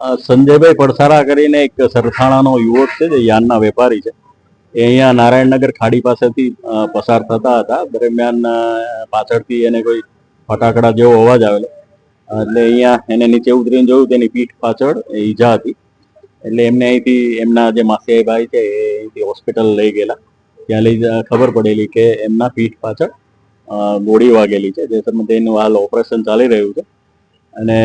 સંજયભાઈ પડસારા કરીને એક સરથાણાનો યુવક છે, જે યાનના વેપારી છે. એ અહીંયા નારાયણનગર ખાડી પાસેથી પસાર થતા હતા. દરમિયાન પાછળથી એને કોઈ ફટાકડા જેવો અવાજ આવેલો. એટલે અહીંયા એને નીચે ઉતરીને જોયું, તેની પીઠ પાછળ ઈજા હતી. એટલે એમને અહીંથી, એમના જે માસિયાઈ ભાઈ છે, એ અહીંથી હોસ્પિટલ લઈ ગયેલા. ત્યાં લઈ ખબર પડેલી કે એમના પીઠ પાછળ ગોળી વાગેલી છે, જે સંબંધે એનું હાલ ઓપરેશન ચાલી રહ્યું છે. અને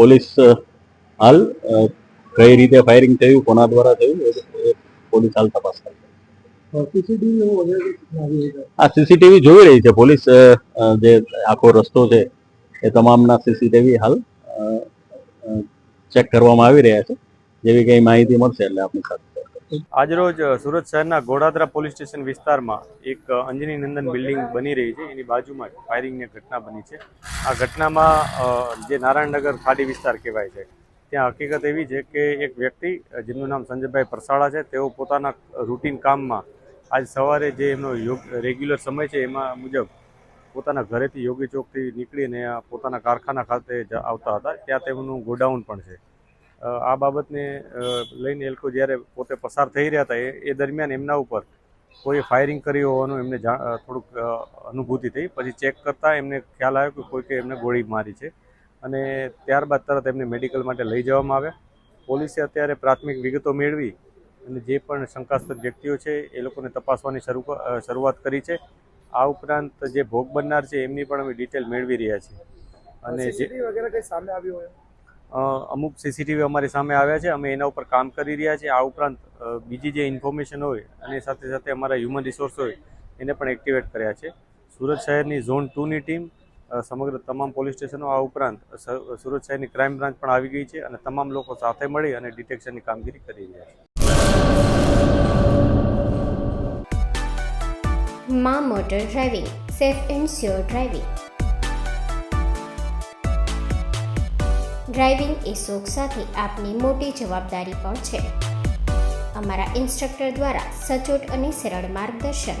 પોલીસ હાલ અ, કઈ રીતે ફાયરિંગ થયું કોના દ્વારા થયું એ પોલીસ હાલ તપાસ કરે આ સીસીટીવી જોઈ રહી છે પોલીસ જે આખો રસ્તો છે એ તમામના સીસીટીવી હાલ ચેક કરવામાં આવી રહ્યા છે. જેવી કઈ માહિતી મળશે એટલે આપણી સાથે આજરોજ સુરત શહેરના ગોડાદરા પોલીસ સ્ટેશન વિસ્તારમાં એક અંજની નંદન બિલ્ડિંગ બની રહી છે. એની બાજુમાં ફાયરિંગની ઘટના બની છે. આ ઘટનામાં અ, જે નારાયણનગર ખાડી વિસ્તાર કહેવાય છે. ત્યાં હકીકત એવી છે કે એક વ્યક્તિ જેમનું નામ સંજયભાઈ પરસાળા છે, તેઓ પોતાના રૂટીન કામમાં આજ સવારે જે એમનો યોગ, રેગ્યુલર સમય છે એમાં મુજબ પોતાના ઘરેથી યોગી ચોકથી નીકળીને પોતાના કારખાના ખાતે આવતા હતા. ત્યાં તેમનું ગોડાઉન પણ છે. આ બાબતને લઈને એ લોકો જ્યારે પોતે પસાર થઈ રહ્યા હતા, એ દરમિયાન એમના ઉપર કોઈ ફાયરિંગ કરી હોવાનું એમને થોડુંક અનુભૂતિ થઈ. પછી ચેક કરતાં એમને ખ્યાલ આવ્યો કે કોઈકે એમને ગોળી મારી છે. અને ત્યારબાદ તરત એમને મેડિકલ માટે લઈ જવામાં આવ્યા. પોલીસે અત્યારે પ્રાથમિક વિગતો મેળવી અને જે પણ શંકાસ્પદ વ્યક્તિઓ છે એ લોકોને તપાસવાની શરૂ શરૂઆત કરી છે. આ ઉપરાંત જે ભોગ બનનાર છે એમની પણ અમે ડિટેલ મેળવી રહ્યા છીએ. અને જે સામે આવ્યું હોય? અમુક સીસીટીવી અમારી સામે આવ્યા છે. અમે એના ઉપર કામ કરી રહ્યા છીએ. આ ઉપરાંત બીજી જે ઇન્ફોર્મેશન હોય અને સાથે સાથે અમારા હ્યુમન રિસોર્સ હોય એને પણ એક્ટિવેટ કર્યા છે. સુરત શહેરની ઝોન ટુની ટીમ સમગ્ર તમામ પોલીસ સ્ટેશનો આ ઉપરાંત સુરત શહેરની ક્રાઇમ બ્રાન્ચ પણ આવી ગઈ છે અને તમામ લોકો સાથે મળી અને ડિટેક્શનની કામગીરી કરી રહ્યા છે. મા motor driving, safe and sure driving. Driving એ શોખ સાથે આપની મોટી જવાબદારી પણ છે. અમારા ઇન્સ્ટ્રક્ટર દ્વારા સચોટ અને સરળ માર્ગદર્શન.